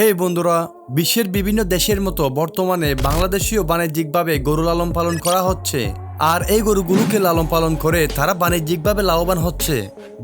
হে বন্ধুরা, বিশ্বের বিভিন্ন দেশের মতো বর্তমানে বাংলাদেশীয় বাণিজ্যিকভাবে গরু লালন পালন করা হচ্ছে। আর এই গরুগুলোকে লালন পালন করে তারা বাণিজ্যিকভাবে লাভবান হচ্ছে।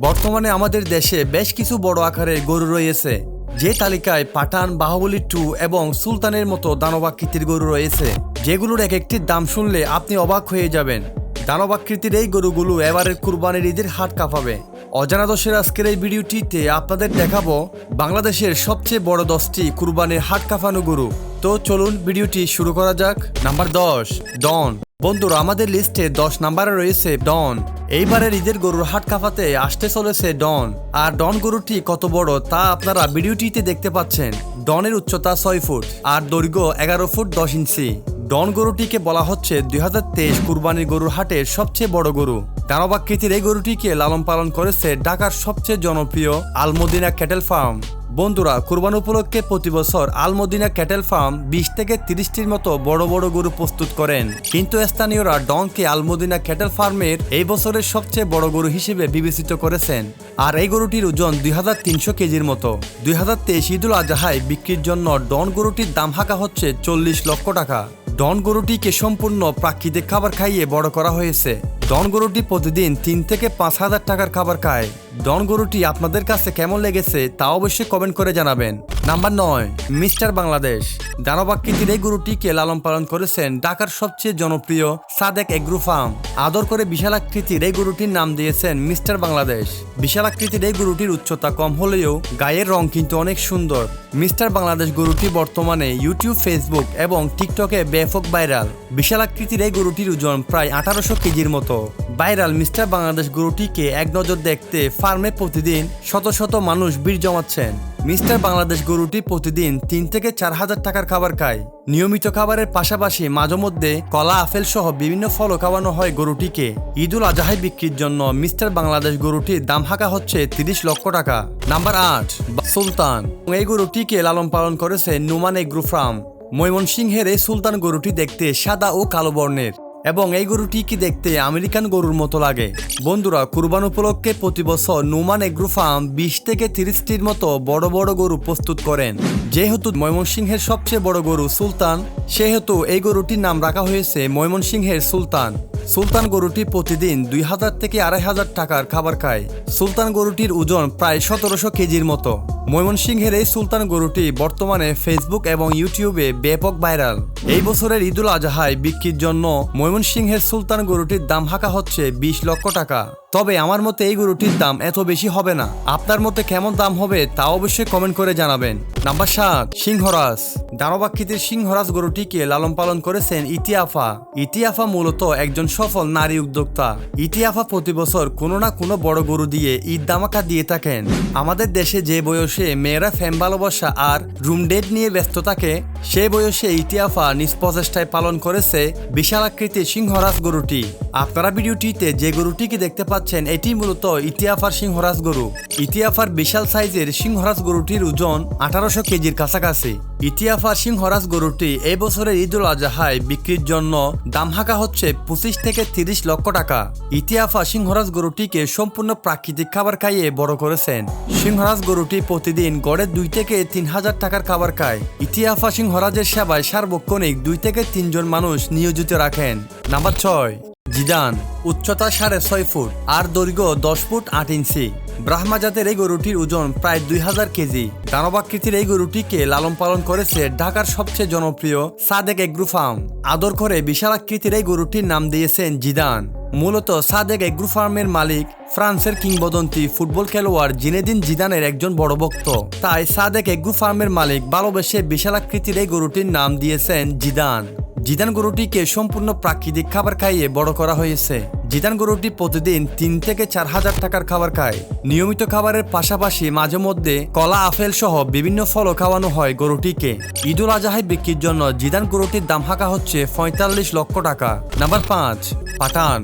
বর্তমানে আমাদের দেশে বেশ কিছু বড় আকারে গরু রয়েছে, যে তালিকায় পাঠান, বাহুবলী টু এবং সুলতানের মতো দানবাকৃতির গরু রয়েছে, যেগুলোর এক একটির দাম শুনলে আপনি অবাক হয়ে যাবেন। দানবাকৃতির এই গরুগুলো এবারের কুরবানির ঈদের হাট কাঁপাবে। অজানা দশের আজকের এই ভিডিওটিতে আপনাদের দেখাবো বাংলাদেশের সবচেয়ে বড় দশটি কুরবানির হাট কাঁপানো গরু। তো চলুন ভিডিওটি শুরু করা যাক। নাম্বার দশ, ডন। বন্ধুরা, আমাদের লিস্টে দশ নাম্বারে রয়েছে ডন। এইবারের ঈদের গরুর হাট কাঁপাতে আসতে চলেছে ডন। আর ডন গরুটি কত বড় তা আপনারা ভিডিওটিতে দেখতে পাচ্ছেন। ডনের উচ্চতা ছয় ফুট আর দৈর্ঘ্য এগারো ফুট দশ ইঞ্চি। ডন গরুটিকে বলা হচ্ছে দুই হাজার তেইশ কুরবানির গরুর হাটের সবচেয়ে বড় গরু। দানবাকৃতির এই গরুটিকে লালন পালন করেছে ঢাকার সবচেয়ে জনপ্রিয় আলমদিনা ক্যাটেল ফার্ম। বন্ধুরা, কুরবান উপলক্ষে প্রতি বছর আলমদিনা ক্যাটেল ফার্ম বিশ থেকে তিরিশটির মতো বড় বড় গরু প্রস্তুত করেন। কিন্তু স্থানীয়রা ডনকে আলমদিনা ক্যাটেল ফার্মের এই বছরের সবচেয়ে বড় গরু হিসেবে বিবেচিত করেছেন। আর এই গরুটির ওজন দুই হাজার তিনশো কেজির মতো। দুই হাজার তেইশ ঈদুল আজহায় বিক্রির জন্য ডন গরুটির দাম হাঁকা হচ্ছে চল্লিশ লক্ষ টাকা। ডন গরুটিকে সম্পূর্ণ প্রাকৃতিক খাবার খাইয়ে বড় করা হয়েছে। ডন গরুটি প্রতিদিন তিন থেকে পাঁচ হাজার টাকার খাবার খায়। ডন গরুটি আপনাদের কাছে কেমন লেগেছে তা অবশ্যই কমেন্ট করে জানাবেন। নাম্বার নয়, মিস্টার বাংলাদেশ। দানবাকৃতির এই গরুটিকে লালন পালন করেছেন ঢাকার সবচেয়ে জনপ্রিয় সাদেক এগ্রু ফার্ম। আদর করে বিশাল আকৃতির এই গরুটির নাম দিয়েছেন মিস্টার বাংলাদেশ। বিশাল আকৃতির এই গরুটির উচ্চতা কম হলেও গায়ের রং কিন্তু অনেক সুন্দর। মিস্টার বাংলাদেশ গরুটি বর্তমানে ইউটিউব, ফেসবুক এবং টিকটকে ব্যাপক ভাইরাল। বিশাল আকৃতির এই গরুটির ওজন প্রায় আঠারোশো কেজির মতো। ভাইরাল মিস্টার বাংলাদেশ গরুটিকে এক নজর দেখতে ফার্মে প্রতিদিন শত শত মানুষ ভিড় জমাচ্ছেন। মিস্টার বাংলাদেশ গরুটি প্রতিদিন তিন থেকে চার হাজার টাকার খাবার খায়। নিয়মিত খাবারের পাশাপাশি মাঝে মধ্যে কলা, আপেল সহ বিভিন্ন ফলও খাওয়ানো হয় গরুটিকে। ঈদুল আজহায় বিক্রির জন্য মিস্টার বাংলাদেশ গরুটির দাম হাঁকা হচ্ছে তিরিশ লক্ষ টাকা। নাম্বার আট সুলতান। এই গরুটিকে লালন পালন করেছে নুমান এগ্রু ফার্ম। ময়মনসিংহের এই সুলতান গরুটি দেখতে সাদা ও কালো বর্ণের। এবং এই গরুটি কি দেখতে আমেরিকান গরুর মতো লাগে। বন্ধুরা, কুরবান উপলক্ষে প্রতি বছর নুমান এগ্রো ফার্ম বিশ থেকে তিরিশটির মতো বড় বড় গরু প্রস্তুত করেন। যেহেতু ময়মনসিংহের সবচেয়ে বড় গরু সুলতান, সেহেতু এই গরুটির নাম রাখা হয়েছে ময়মনসিংহের সুলতান। সুলতান গরুটি প্রতিদিন দুই হাজার থেকে আড়াই হাজার টাকার খাবার খায়। সুলতান গরুটির ওজন প্রায় সতেরোশো কেজির মতো। ময়মনসিংহের এই সুলতান গরুটি বর্তমানে ফেসবুক এবং ইউটিউবে ব্যাপক ভাইরাল। এই বছরের ঈদুল আজহায় বিক্রির জন্য ময়মনসিংহের সুলতান গরুটির দাম হাঁকা হচ্ছে বিশ লক্ষ টাকা। তবে আমার মতে এই গরুটির দাম এত বেশি হবে না। আপনার মতে কেমন দাম হবে তা অবশ্যই কমেন্ট করে জানাবেন। নাম্বার সাত, সিংহরাজ। দানবাকৃতির সিংহরাজ গরুটিকে লালন পালন করেছেন ইতিয়াফা। ইতিয়াফা মূলত একজন সফল নারী উদ্যোক্তা। ইতিয়াফা প্রতি বছর কোনো না কোনো বড় গরু দিয়ে ঈদ দামাকা দিয়ে থাকেন। আমাদের দেশে যে বয়সে মেয়েরা ফ্যান ভালোবাসা আর রুম ডেট নিয়ে ব্যস্ত থাকে সে বয়সে ইতিহাফা নিজ প্রচেষ্টায় পালন করেছে বিশাল আকৃতির সিংহরাজ গরুটি। আপনারা ভিডিওটিতে যে গরুটিকে দেখতে পাচ্ছেন, এটি মূলত ইতিয়াফার সিংহরাজ গরু। ইতিয়াফার বিশাল সাইজের সিংহরাজ গরুটির ওজন আঠারোশো কেজির কাছাকাছি। ইতিয়াফার সিংহরাজ গরুটি এই বছরের ঈদুল আজহায় বিক্রির জন্য দাম হাঁকা হচ্ছে পঁচিশ থেকে তিরিশ লক্ষ টাকা। ইতিয়াফা সিংহরাজ গরুটিকে সম্পূর্ণ প্রাকৃতিক খাবার খাইয়ে বড় করেছেন। সিংহরাজ গরুটি প্রতিদিন গড়ে দুই থেকে তিন হাজার টাকার খাবার খায়। ইতিয়াফা সিংহরাজের সেবায় সার্বক্ষণিক দুই থেকে তিনজন মানুষ নিয়োজিত রাখেন। নাম্বার ছয়, জিদান, উচ্চতা সাড়ে ছয় ফুট, আর দৈর্ঘ্য দশ ফুট আট ইঞ্চি। ব্রাহ্মা জাতের এই গরুটির ওজন প্রায় দুই হাজার কেজি। দানবাকৃতির এই গরুটিকে লালন পালন করেছে ঢাকার সবচেয়ে জনপ্রিয় সাদেক এগ্রু ফার্ম আদর করে বিশাল আকৃতির এই গরুটির নাম দিয়েছেন জিদান। মূলত সাদেক এগ্রু ফার্মের মালিক ফ্রান্সের কিংবদন্তি ফুটবল খেলোয়াড় জিনেদিন জিদানের একজন বড় ভক্ত। তাই সাদেক এগ্রু ফার্মের মালিক ভালোবেসে বিশাল আকৃতির এই গরুটির নাম দিয়েছেন জিদান। জিদান গরুটিকে সম্পূর্ণ প্রাকৃতিক খাবার খাইয়ে বড় করা হয়েছে। জিদান গরুটি প্রতিদিন তিন থেকে চার হাজার টাকার খাবার খায়। নিয়মিত খাবারের পাশাপাশি মাঝে মধ্যে কলা, আপেল সহ বিভিন্ন ফলও খাওয়ানো হয় গরুটিকে। ঈদুল আজহায় বিক্রির জন্য জিদান গরুটির দাম হাঁকা হচ্ছে পঁয়তাল্লিশ লক্ষ টাকা। নাম্বার পাঁচ, পাঠান।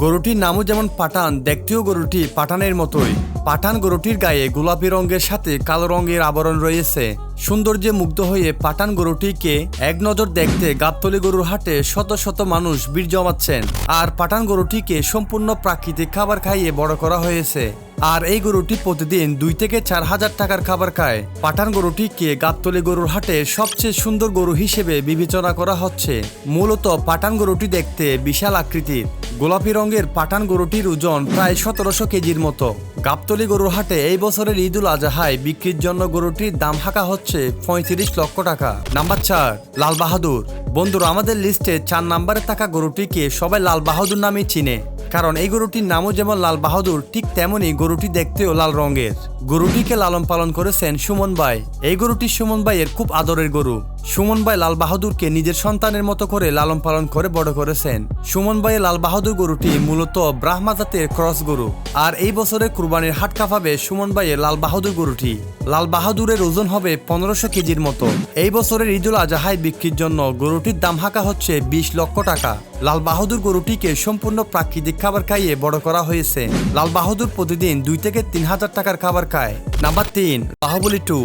গরুটির নামও যেমন পাঠান, দেখতেও গরুটি পাঠানের মতোই। পাঠান গরুটির গায়ে গোলাপি রঙের সাথে কালো রঙের আবরণ রয়েছে। সৌন্দর্যে মুগ্ধ হয়ে পাঠান গরুটিকে এক নজর দেখতে গাবতলি গরুর হাটে শত শত মানুষ বীর জমাচ্ছেন। আর পাঠান গরুটিকে সম্পূর্ণ প্রাকৃতিক খাবার খাইয়ে বড় করা হয়েছে। আর এই গরুটি প্রতিদিন দুই থেকে চার হাজার টাকার খাবার খায়। পাঠান গরুটিকে গাবতলি গরুর হাটে সবচেয়ে সুন্দর গরু হিসেবে বিবেচনা করা হচ্ছে। মূলত পাঠান গরুটি দেখতে বিশাল আকৃতির। গোলাপি রঙের পাঠান গরুটির ওজন প্রায় সতেরোশো কেজির মতো। গাবতলি গরুর হাটে এই বছরের ঈদুল আজহায় বিক্রির জন্য গরুটির দাম হাঁকা হচ্ছে পঁয়ত্রিশ লক্ষ টাকা। নাম্বার চার, লাল বাহাদুর। বন্ধুরা, আমাদের লিস্টে চার নাম্বারে থাকা গরুটিকে সবাই লাল বাহাদুর নামে চিনে। কারণ এই গরুটির নামও যেমন লাল বাহাদুর ঠিক তেমনই গরুটি দেখতেও লাল রঙের। গরুটিকে লালন পালন করেছেন সুমন ভাই এই গরুটি সুমন ভাইয়ের খুব আদরের গরু। সুমন ভাই লাল বাহাদুরকে নিজের সন্তানের মতো করে লালন পালন করে বড় করেছেন সুমন ভাইয়ের লাল বাহাদুর গরুটি মূলত ব্রাহ্মা জাতের ক্রস গরু। আর এই বছরে কুরবানির হাট কাঁপাবে সুমন ভাইয়ের লাল বাহাদুর গরুটি। লাল বাহাদুরের ওজন হবে পনেরোশো কেজির মতো। এই বছরের ঈদুল আজহায় বিক্রির জন্য গরুটির দাম হাঁকা হচ্ছে বিশ লক্ষ টাকা। লাল বাহাদুর গরুটিকে সম্পূর্ণ প্রাকৃতিক খাবার খাইয়ে বড় করা হয়েছে। লাল বাহাদুর প্রতিদিন দুই থেকে তিন হাজার টাকার খাবার খায় নাম্বার তিন, বাহুবলী টু।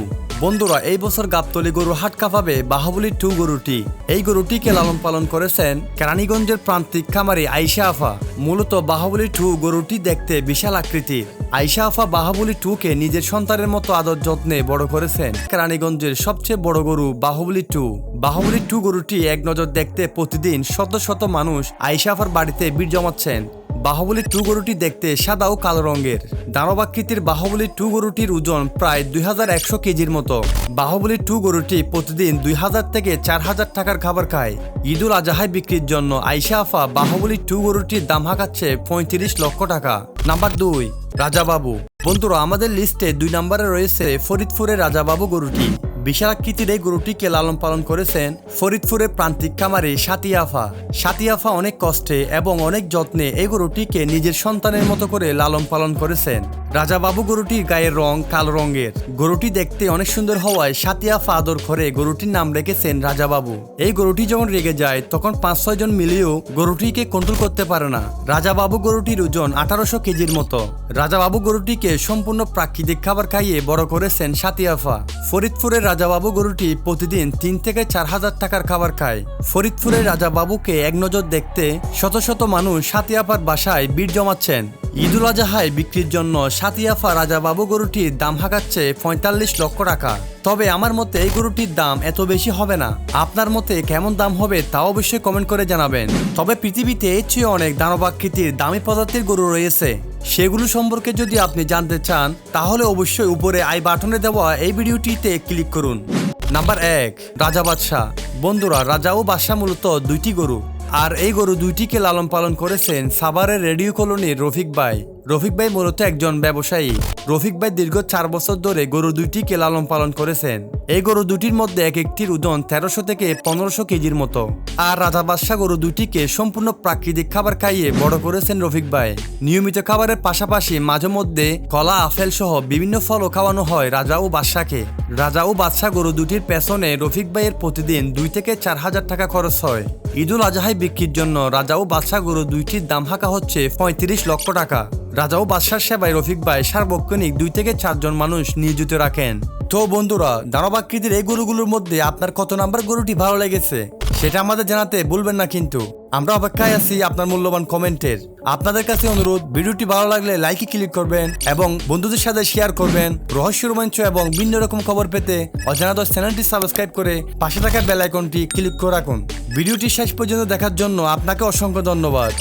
বন্ধুরা, এই বছর গাবতলি গরু হাট কাঁপাবে বাহুবলী টু গরুটি। এই গরুটিকে লালন পালন করেছেন কেরানীগঞ্জের প্রান্তিক খামারি আইসা আফা। মূলত বাহুবলী টু গরুটি দেখতে বিশাল আকৃতির। আইসা আফা বাহুবলী টু কে নিজের সন্তানের মতো আদর যত্নে বড় করেছেন কেরানীগঞ্জের সবচেয়ে বড় গরু বাহুবলী টু। বাহুবলী টু গরুটি এক নজর দেখতে প্রতিদিন শত শত মানুষ আইসা আফার বাড়িতে ভিড় জমাচ্ছেন। বাহুবলী টু গরুটি দেখতে সাদা ও কালো রঙের। দানবাকৃতির বাহুবলী টু গরুটির ওজন প্রায় দুই হাজার একশো কেজির মতো। বাহুবলী টু গরুটি প্রতিদিন দুই হাজার থেকে চার হাজার টাকার খাবার খায়। ঈদুল আজহায় বিক্রির জন্য আইসা আফা বাহুবলী টু গরুটির দাম হাঁকাচ্ছে পঁয়ত্রিশ লক্ষ টাকা। নাম্বার দুই, রাজাবাবু। বন্ধুরা, আমাদের লিস্টে দুই নম্বরে রয়েছে ফরিদপুরের রাজাবাবু গরুটি। বিশাল আকৃতির এই গরুটিকে লালন পালন করেছেন ফরিদপুরের প্রান্তিক খামারে সাতিয়াফা সাতিয়াফা অনেক কষ্টে এবং অনেক যত্নে এই গরুটিকে নিজের সন্তানের মতো করে লালন পালন করেছেন। রাজাবাবু গরুটির গায়ের রং কালো রঙের। গরুটি দেখতে অনেক সুন্দর হওয়ায় সাতিয়াফা আদর করে গরুটির নাম রেখেছেন রাজাবাবু। এই গরুটি যখন রেগে যায়, তখন পাঁচ ছয় জন মিলিয়েও গরুটিকে কন্ট্রোল করতে পারে না। রাজাবাবু গরুটির ওজন আঠারোশো কেজির মতো। রাজাবাবু গরুটিকে সম্পূর্ণ প্রাকৃতিক খাবার খাইয়ে বড় করেছেন সাতিয়াফা ফরিদপুরের রাজাবাবু গরুটি প্রতিদিন তিন থেকে চার হাজার টাকার খাবার খায়। ফরিদপুরের রাজাবাবুকে এক নজর দেখতে শত শত মানুষ সাতিয়াফার বাসায় ভিড় জমাচ্ছেন। ঈদুল আজহায় বিক্রির জন্য সাতিয়াফা রাজাবাবু গরুটির দাম হাঁকাচ্ছে পঁয়তাল্লিশ লক্ষ টাকা। তবে আমার মতে এই গরুটির দাম এত বেশি হবে না। আপনার মতে কেমন দাম হবে তা অবশ্যই কমেন্ট করে জানাবেন। তবে পৃথিবীতে এর চেয়ে অনেক দানবাকৃতির দামি প্রজাতির গরু রয়েছে। সেগুলো সম্পর্কে যদি আপনি জানতে চান, তাহলে অবশ্যই উপরে আই বাটনে দেওয়া এই ভিডিওটিতে ক্লিক করুন। নাম্বার এক, রাজা বাদশাহ। বন্ধুরা, রাজা ও বাদশাহ মূলত দুইটি গরু। আর এই গরু দুইটিকে লালন পালন করেছেন সাভারের রেডিও কলোনির রফিক ভাই। রফিক ভাই মূলত একজন ব্যবসায়ী। রফিক ভাই দীর্ঘ চার বছর ধরে গরু দুইটিকে লালন পালন করেছেন। এই গরু দুটির মধ্যে এক একটির ওজন তেরোশো থেকে পনেরোশো কেজির মতো। আর রাজা বাদশাহ গরু দুটিকে সম্পূর্ণ প্রাকৃতিক খাবার খাইয়ে বড় করেছেন রফিক ভাই। নিয়মিত খাবারের পাশাপাশি মাঝে মধ্যে কলা, আপেল সহ বিভিন্ন ফলও খাওয়ানো হয় রাজা ও বাদশাকে। রাজা ও বাদশাহ গরু দুটির পেছনে রফিক ভাইয়ের প্রতিদিন দুই থেকে চার হাজার টাকা খরচ হয়। ঈদুল আজহায় বিক্রির জন্য রাজা ও বাদশাহ গরু দুইটির দাম হাঁকা হচ্ছে পঁয়ত্রিশ লক্ষ টাকা। রাজা ও বাদশার সেবায় রফিক ভাই সার্বক্ষণিক দুই থেকে চারজন মানুষ নিয়োজিত রাখেন। তো বন্ধুরা দানবাকৃতির এই গরুগুলোর মধ্যে আপনার কত নাম্বার গরুটি ভালো লেগেছে, সেটা আমাদের জানাতে ভুলবেন না কিন্তু। আমরা অপেক্ষায় আছি আপনার মূল্যবান কমেন্টের। আপনাদের কাছে অনুরোধ, ভিডিওটি ভালো লাগলে লাইকে ক্লিক করবেন এবং বন্ধুদের সাথে শেয়ার করবেন রহস্য রোমাঞ্চ এবং ভিন্ন রকম খবর পেতে অজানা দশ চ্যানেলটি সাবস্ক্রাইব করে পাশে থাকা বেল আইকনটি ক্লিক করে রাখুন। ভিডিওটি শেষ পর্যন্ত দেখার জন্য আপনাকে অসংখ্য ধন্যবাদ।